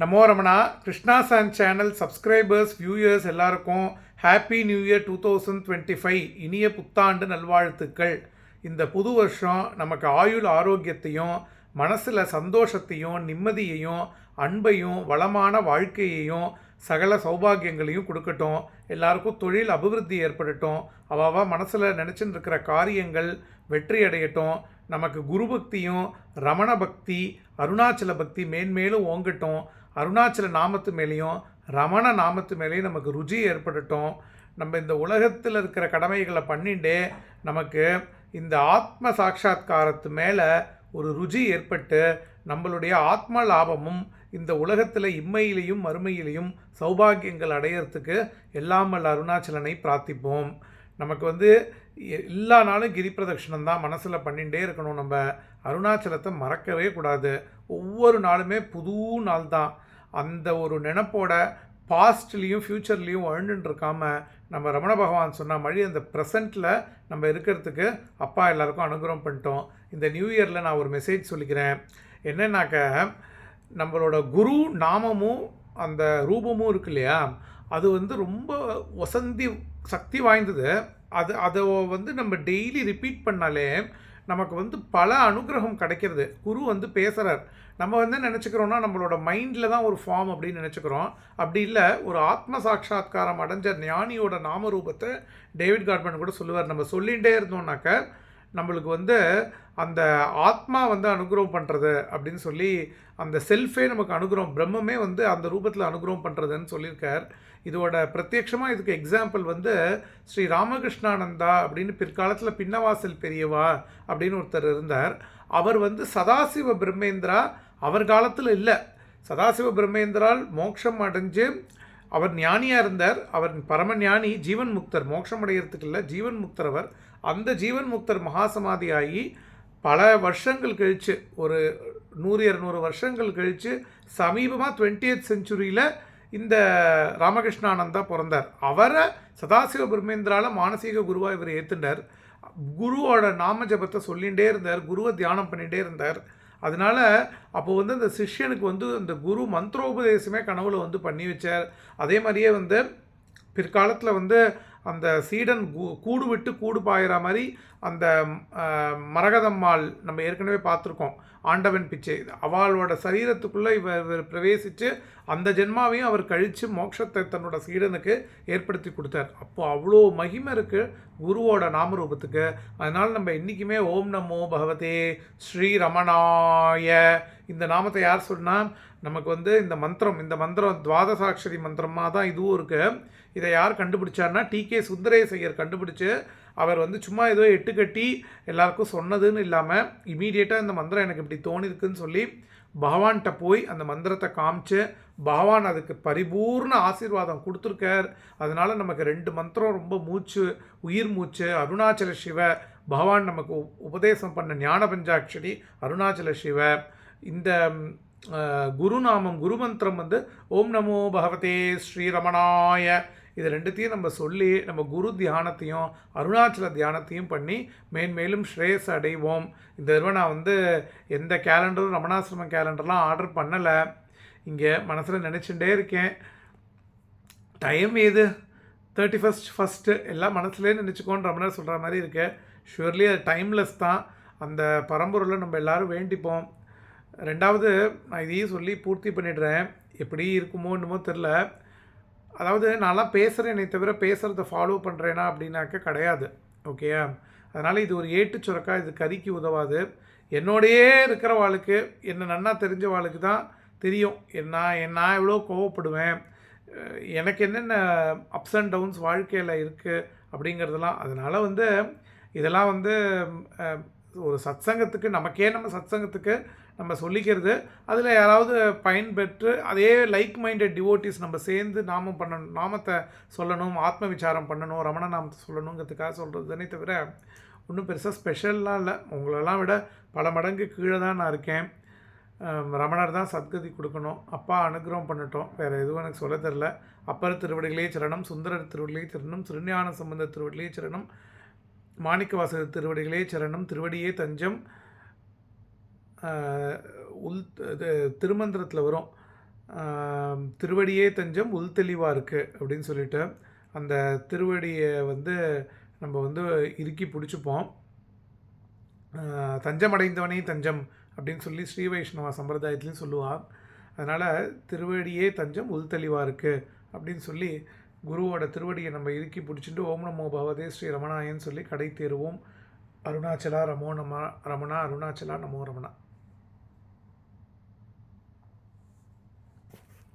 நமோ ரமணா கிருஷ்ணா சான் channel subscribers viewers எல்லாருக்கும் happy new year two thousand twenty five இனிய புத்தாண்டு நல்வாழ்த்துக்கள். இந்த புது வருஷம் நமக்கு ஆயுள் ஆரோக்கியத்தையும் மனசில் சந்தோஷத்தையும் நிம்மதியையும் அன்பையும் வளமான வாழ்க்கையையும் சகல சௌபாகியங்களையும் கொடுக்கட்டும். எல்லாருக்கும் தொழில் அபிவிருத்தி ஏற்படட்டும். அவாவா மனசில் நினச்சின்னு இருக்கிற காரியங்கள் வெற்றி அடையட்டும். நமக்கு குரு பக்தியும் ரமண பக்தி அருணாச்சல பக்தி மேன்மேலும் ஓங்கட்டும். அருணாச்சல நாமத்து மேலேயும் ரமண நாமத்து மேலேயும் நமக்கு ருச்சி ஏற்படட்டும். நம்ம இந்த உலகத்தில் இருக்கிற கடமைகளை பண்ணிட்டே நமக்கு இந்த ஆத்ம சாட்சா்காரத்து மேலே ஒரு ருச்சி ஏற்பட்டு நம்மளுடைய ஆத்ம லாபமும் இந்த உலகத்தில் இம்மையிலையும் மறுமையிலையும் சௌபாகியங்கள் அடையிறதுக்கு எல்லாம் அருணாச்சலனை பிரார்த்திப்போம். நமக்கு வந்து எ- எல்லா நாளும் கிரி பிரதட்சிணம் தான் மனசில் பண்ணிகிட்டே இருக்கணும். நம்ம அருணாச்சலத்தை மறக்கவே கூடாது. ஒவ்வொரு நாளுமே புது நாள் தான் அந்த ஒரு நினப்போட பாஸ்ட்லேயும் ஃப்யூச்சர்லேயும் வாழ்ந்துட்டு நம்ம ரமண பகவான் சொன்ன மாதிரி அந்த ப்ரெசண்ட்டில் நம்ம இருக்கிறதுக்கு அப்பா எல்லாருக்கும் அனுகிரகம் பண்ணிட்டோம். இந்த நியூ இயரில் நான் ஒரு மெசேஜ் சொல்லிக்கிறேன். என்னன்னாக்க நம்மளோட குரு நாமமும் அந்த ரூபமும் இருக்கு இல்லையா? அது வந்து ரொம்ப வசந்தி சக்தி வாய்ந்தது. அது அதை வந்து நம்ம டெய்லி ரிப்பீட் பண்ணாலே நமக்கு வந்து பல அனுகிரகம் கிடைக்கிறது. குரு வந்து பேசுகிறார் நம்ம வந்து நினச்சிக்கிறோன்னா நம்மளோட மைண்டில் தான் ஒரு ஃபார்ம் அப்படின்னு நினச்சிக்கிறோம். அப்படி இல்லை ஒரு ஆத்ம சாட்சா்காரம் அடைஞ்ச ஞானியோட நாமரூபத்தை டேவிட் கார்ட்மன் கூட சொல்லுவார். நம்ம சொல்லிகிட்டே இருந்தோம்னாக்க நம்மளுக்கு வந்து அந்த ஆத்மா வந்து அனுகிரகம் பண்ணுறது அப்படின்னு சொல்லி அந்த செல்ஃபே நமக்கு அனுகிரகம் பிரம்மமே வந்து அந்த ரூபத்தில் அனுகிரகம் பண்ணுறதுன்னு சொல்லியிருக்கார். இதோட பிரத்யட்சமாக இதுக்கு எக்ஸாம்பிள் வந்து ஸ்ரீ ராமகிருஷ்ணானந்தா அப்படின்னு பிற்காலத்தில் பின்னவாசல் பெரியவா அப்படின்னு ஒருத்தர் இருந்தார். அவர் வந்து சதாசிவ பிரம்மேந்திரா அவர் காலத்தில் இல்லை. சதாசிவ பிரம்மேந்திரால் மோட்சம் அடைஞ்சு அவர் ஞானியாக இருந்தார். அவர் பரம ஞானி ஜீவன் முக்தர். மோட்சம் அடைகிறதுக்கு இல்லை ஜீவன் முக்தர் அவர். அந்த ஜீவன் முக்தர் மகாசமாதி ஆகி பல வருஷங்கள் கழித்து ஒரு நூறு இரநூறு வருஷங்கள் கழித்து சமீபமாக டுவெண்ட்டியத் செஞ்சுரியில் இந்த ராமகிருஷ்ணானந்தா பிறந்தார். அவரை சதாசிவ பிரம்மேந்திரால மானசீக குருவாக இவர் ஏற்றுண்டார் குருவோட நாம ஜபத்தை சொல்லிகிட்டே இருந்தார் குருவை தியானம் பண்ணிகிட்டே இருந்தார். அதனால அப்போ வந்து அந்த சிஷ்யனுக்கு வந்து அந்த குரு மந்திரோபதேசமே கனவுல வந்து பண்ணி வச்சார். அதே மாதிரியே வந்து பிற்காலத்தில் வந்து அந்த சீடன் கூ- கூடு விட்டு கூடு பாயிற மாதிரி அந்த மரகதம்மாள் நம்ம ஏற்கனவே பார்த்துருக்கோம். ஆண்டவன் பிச்சை. அவளோட சரீரத்துக்குள்ளே இவர் இவர் பிரவேசித்து அந்த ஜென்மாவையும் அவர் கழித்து மோட்சத்தை தன்னோட சீடனுக்கு ஏற்படுத்தி கொடுத்தார். அப்போது அவ்வளோ மகிமை இருக்குது குருவோட நாமரூபத்துக்கு. அதனால் நம்ம என்றைக்குமே ஓம் நமோ பகவதே ஸ்ரீ ரமணாய இந்த நாமத்தை யார் சொன்னால் நமக்கு வந்து இந்த மந்திரம் இந்த மந்திரம் துவாதசாட்சரி மந்திரமாக தான் இதுவும் இருக்குது இதை யார் கண்டுபிடிச்சார்னா டி. கே. சுந்தரேசையர் கண்டுபிடிச்சு அவர் வந்து சும்மா ஏதோ எட்டு கட்டி எல்லாருக்கும் சொன்னதுன்னு இல்லாமல் இமீடியட்டாக இந்த மந்திரம் எனக்கு இப்படி தோணிருக்குன்னு சொல்லி பகவான்கிட்ட போய் அந்த மந்திரத்தை காமிச்சு பகவான் அதுக்கு பரிபூர்ண ஆசீர்வாதம் கொடுத்துருக்கார். அதனால் நமக்கு ரெண்டு மந்திரம் ரொம்ப மூச்சு உயிர் மூச்சு அருணாச்சல சிவ பகவான் நமக்கு உ- உபதேசம் பண்ண ஞான பஞ்சாட்சரி அருணாச்சல சிவ இந்த குருநாமம் குருமந்திரம் வந்து ஓம் நமோ பகவதே ஸ்ரீரமணாய. இது ரெண்டுத்தையும் நம்ம சொல்லி நம்ம குரு தியானத்தையும் அருணாச்சல தியானத்தையும் பண்ணி மேன்மேலும் ஸ்ரேயஸ் அடைவோம். இந்த தடவை நான் வந்து எந்த கேலண்டரும் ரமணாசிரமம் கேலண்டர்லாம் ஆர்டர் பண்ணலை. இங்கே மனசில் நினச்சிட்டே இருக்கேன். டைம் ஏது? தேர்ட்டி ஃபஸ்ட் ஃபஸ்ட்டு எல்லாம் மனசுலேயே நினச்சிக்கோன்ற ரமணர் சொல்கிற மாதிரி இருக்குது ஷுவர்லி அது டைம்லெஸ் தான். அந்த பரம்பொருளை நம்ம எல்லாரும் வேண்டிப்போம். ரெண்டாவது நான் இதையும் சொல்லி பூர்த்தி பண்ணிடுறேன். எப்படி இருக்குமோ என்னமோ தெரில அதாவது நான்லாம் பேசுகிறேனே தவிர பேசுகிறத ஃபாலோ பண்ணுறேனா அப்படின்னாக்க கிடையாது. ஓகே அதனால் இது ஒரு ஏட்டு சுரக்கா இது கறிக்கு உதவாது. என்னோடையே இருக்கிற வாளுக்கு என்ன நன்னா தெரிஞ்ச வாளுக்கு தான் தெரியும். என்ன நான் எவ்வளோ கோவப்படுவேன். எனக்கு என்னென்ன அப்ஸ் அண்ட் டவுன்ஸ் வாழ்க்கையில் இருக்குது அப்படிங்கிறதெல்லாம் அதனால் வந்து இதெல்லாம் வந்து ஒரு சத்சங்கத்துக்கு நமக்கே நம்ம சத்சங்கத்துக்கு நம்ம சொல்லிக்கிறது. அதில் யாராவது பயன்பெற்று அதே லைக் மைண்டட் டிவோட்டிஸ் நம்ம சேர்ந்து நாமம் பண்ணணும் நாமத்தை சொல்லணும் ஆத்ம விசாரம் பண்ணணும் ரமண நாமத்தை சொல்லணுங்கிறதுக்காக சொல்கிறது தானே தவிர ஒன்றும் பெருசாக ஸ்பெஷல்லாம் இல்லை. உங்களெல்லாம் விட பல மடங்கு கீழே தான் நான் இருக்கேன். ரமணர் தான் சத்கதி கொடுக்கணும். அப்பா அனுகிரகம் பண்ணட்டும். வேறு எதுவும் எனக்கு சொல்ல தெரில. அப்பர் திருவடிகளே சரணம் சுந்தரர் திருவடிகளே சரணம் சிறுஞான சம்பந்த திருவடிகளே சரணம் மாணிக்கவாசகர் திருவடிகளே சரணம் திருவடியே தஞ்சம் உள் இது திருமந்திரத்தில் வரும். திருவடியே தஞ்சம் உள் தெளிவாக இருக்குது அப்படின்னு சொல்லிட்டு அந்த திருவடியை வந்து நம்ம வந்து இறுக்கி பிடிச்சிப்போம். தஞ்சம் தஞ்சமடைந்தவனே தஞ்சம் அப்படின்னு சொல்லி ஸ்ரீ வைஷ்ணவ சம்பிரதாயத்துலையும் சொல்லுவாள் அதனால் திருவடியே தஞ்சம் உள் தெளிவாக இருக்குது அப்படின்னு சொல்லி குருவோட திருவடியை நம்ம இறுக்கி பிடிச்சிட்டு ஓம் நமோ பகவதே ஸ்ரீ ரமணாயன்னு சொல்லி கடை தேருவோம். அருணாச்சலா ரமோ நம ரமணா அருணாச்சலா நமோ ரமணா.